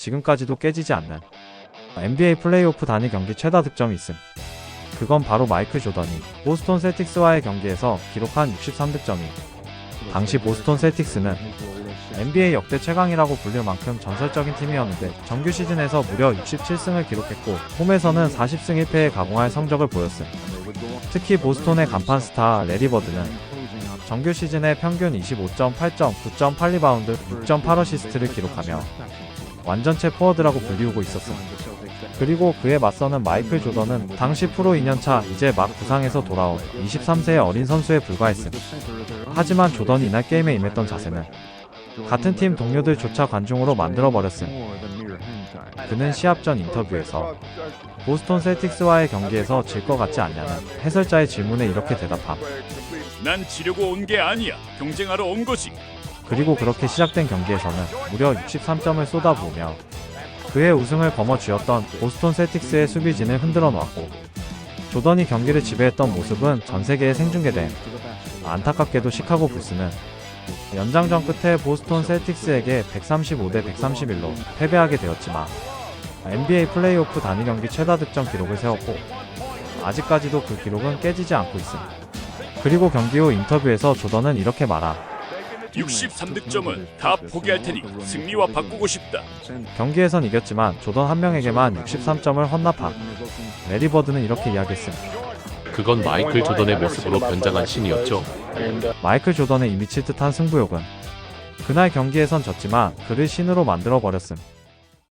지금까지도 깨지지 않는 NBA 플레이오프 단위 경기 최다 득점이 있음. 그건 바로 마이클 조던이 보스톤 셀틱스와의 경기에서 기록한 63득점이 당시 보스톤 셀틱스는 NBA 역대 최강이라고 불릴 만큼 전설적인 팀이었는데 정규 시즌에서 무려 67승을 기록했고 홈에서는 40승 1패에 가공할 성적을 보였음. 특히 보스톤의 간판 스타 레리 버드는 정규 시즌에 평균 25점, 8점, 9점, 8리바운드, 6점, 8어시스트를 기록하며 완전체 포워드라고 불리우고 있었음. 그리고 그에 맞서는 마이클 조던은 당시 프로 2년차 이제 막 부상에서 돌아온 23세의 어린 선수에 불과했음. 하지만 조던이 이날 게임에 임했던 자세는 같은 팀 동료들조차 관중으로 만들어버렸음. 그는 시합 전 인터뷰에서 보스톤 셀틱스와의 경기에서 질 것 같지 않냐는 해설자의 질문에 이렇게 대답함. 난 지려고 온 게 아니야. 경쟁하러 온 거지. 그리고 그렇게 시작된 경기에서는 무려 63점을 쏟아부으며 그의 우승을 거머쥐었던 보스톤 셀틱스의 수비진을 흔들어 놓았고 조던이 경기를 지배했던 모습은 전 세계에 생중계된 안타깝게도 시카고 불스는 연장전 끝에 보스톤 셀틱스에게 135대 131로 패배하게 되었지만 NBA 플레이오프 단위 경기 최다 득점 기록을 세웠고 아직까지도 그 기록은 깨지지 않고 있음. 그리고 경기 후 인터뷰에서 조던은 이렇게 말함. 63득점은 다 포기할 테니 승리와 바꾸고 싶다. 경기에선 이겼지만 조던 한 명에게만 63점을 헌납함. 레리 버드는 이렇게 이야기했음. 그건 마이클 조던의 모습으로 변장한 신이었죠. 마이클 조던의 이 미 칠 듯한 승부욕은 그날 경기에선 졌지만 그를 신으로 만들어 버렸음.